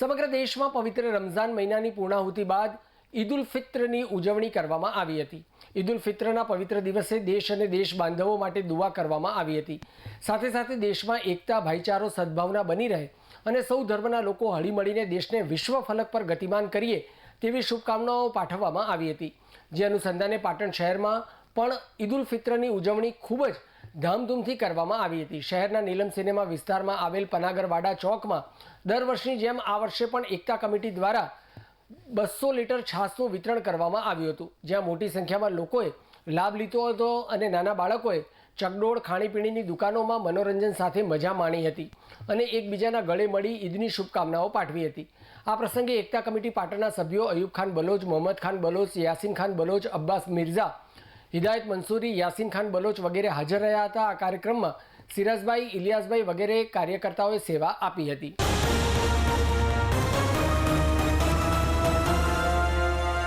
સમગ્ર દેશમાં પવિત્ર રમઝાન મહિનાની પૂર્ણાહુતિ બાદ ઈદ ઉલ ફિત્રની ઉજવણી કરવામાં આવી હતી. ઈદ ઉલ ફિત્રના પવિત્ર દિવસે દેશ અને દેશ બાંધવો માટે દુઆ કરવામાં આવી હતી. સાથે સાથે દેશમાં એકતા, ભાઈચારો, સદભાવના બની રહે અને સૌ ધર્મના લોકો હળીમળીને દેશને વિશ્વ ફલક પર ગતિમાન કરીએ તેવી શુભકામનાઓ પાઠવવામાં આવી હતી. જે અનુસંધાને પાટણ શહેરમાં પણ ઈદ ઉલ ફિત્રની ઉજવણી ખૂબ જ ધામધૂમથી કરવામાં આવી હતી. શહેરના નીલમ સિનેમા વિસ્તારમાં આવેલ પનાગરવાડા ચોકમાં દર વર્ષની જેમ આ વર્ષે પણ એકતા કમિટી દ્વારા બસો લીટર છાસનું વિતરણ કરવામાં આવ્યું હતું. જ્યાં મોટી સંખ્યામાં લોકોએ લાભ લીધો હતો અને નાના બાળકોએ ચકડોળ, ખાણીપીણીની દુકાનોમાં મનોરંજન સાથે મજા માણી હતી અને એકબીજાના ગળે મળી ઈદની શુભકામનાઓ પાઠવી હતી. આ પ્રસંગે એકતા કમિટી પાટણના સભ્યો અયુબ ખાન બલોચ, મોહમ્મદ ખાન બલોચ, યાસીન ખાન બલોચ, અબ્બાસ મિર્ઝા હિદાયત મંસૂરી, યાસીન ખાન બલોચ વગેરે હાજર રહ્યા હતા. આ કાર્યક્રમમાં સિરાજભાઈ, ઇલિયાસભાઈ વગેરે કાર્યકર્તાઓએ સેવા આપી હતી.